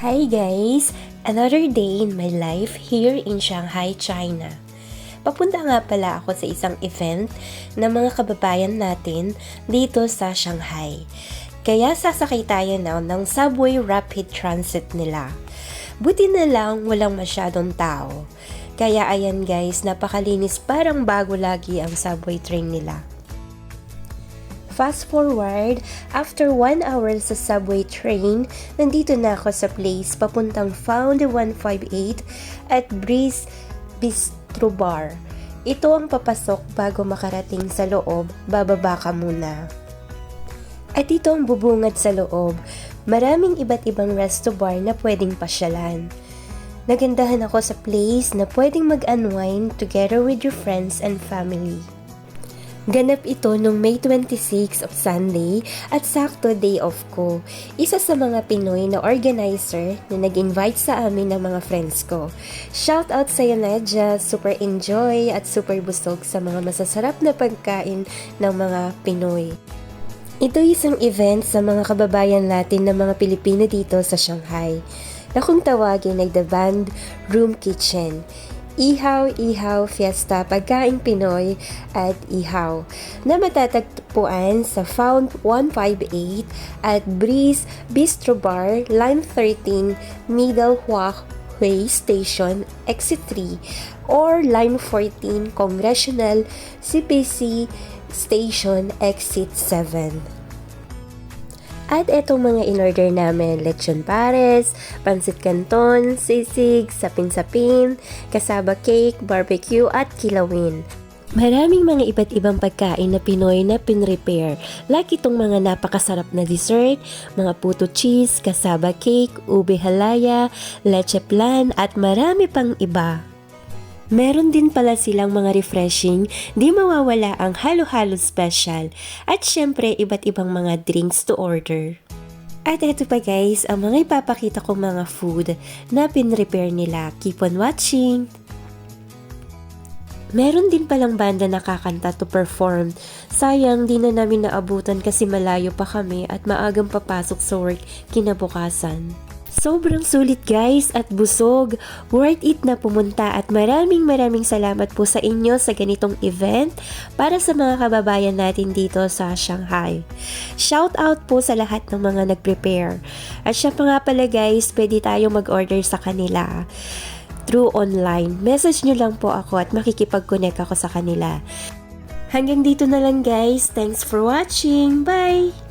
Hi guys! Another day in my life here in Shanghai, China. Papunta nga pala ako sa isang event ng mga kababayan natin dito sa Shanghai. Kaya sasakay tayo na ng subway rapid transit nila. Buti na lang walang masyadong tao. Kaya ayan guys, napakalinis parang bago lagi ang subway train nila. Fast forward, after 1 hour sa subway train, nandito na ako sa place papuntang Found 158 at Breeze Bistro Bar. Ito ang papasok bago makarating sa loob, bababa ka muna. At ito ang bubungad sa loob. Maraming iba't ibang resto bar na pwedeng pasyalan. Nagandahan ako sa place na pwedeng mag-unwind together with your friends and family. Ganap ito nung May 26 of Sunday at sakto day off ko. Isa sa mga Pinoy na organizer na nag-invite sa amin ng mga friends ko. Shout out sa Nadja, super enjoy at super busog sa mga masasarap na pagkain ng mga Pinoy. Ito isang event sa mga kababayan natin ng mga Pilipino dito sa Shanghai na kung tawagin ay The Band Room Kitchen. Ihaw, Ihaw, Fiesta, Pagkain Pinoy at Ihaw na matatagpuan sa Found 158 at Breeze Bistro Bar, Line 13, Middle Hua Way Station, Exit 3 or Line 14, Congressional CPC Station, Exit 7. At etong mga in-order namin, lechon pares, pansit canton, sisig, sapin-sapin, kasaba cake, barbecue at kilawin. Maraming mga iba't ibang pagkain na Pinoy na pinrepair. Like itong mga napakasarap na dessert, mga puto cheese, kasaba cake, ube halaya, leche plan at marami pang iba. Meron din pala silang mga refreshing, di mawawala ang halo-halo special at syempre iba't ibang mga drinks to order. At eto pa guys, ang mga ipapakita kong mga food na pinrepair nila. Keep on watching! Meron din palang banda na kakanta to perform. Sayang, di na namin naabutan kasi malayo pa kami at maagang papasok sa work kinabukasan. Sobrang sulit guys at busog. Worth it na pumunta at maraming maraming salamat po sa inyo sa ganitong event para sa mga kababayan natin dito sa Shanghai. Shout out po sa lahat ng mga nag-prepare. At siya pa nga pala guys, pwede tayo mag-order sa kanila through online. Message nyo lang po ako at makikipag-connect ako sa kanila. Hanggang dito na lang guys. Thanks for watching. Bye!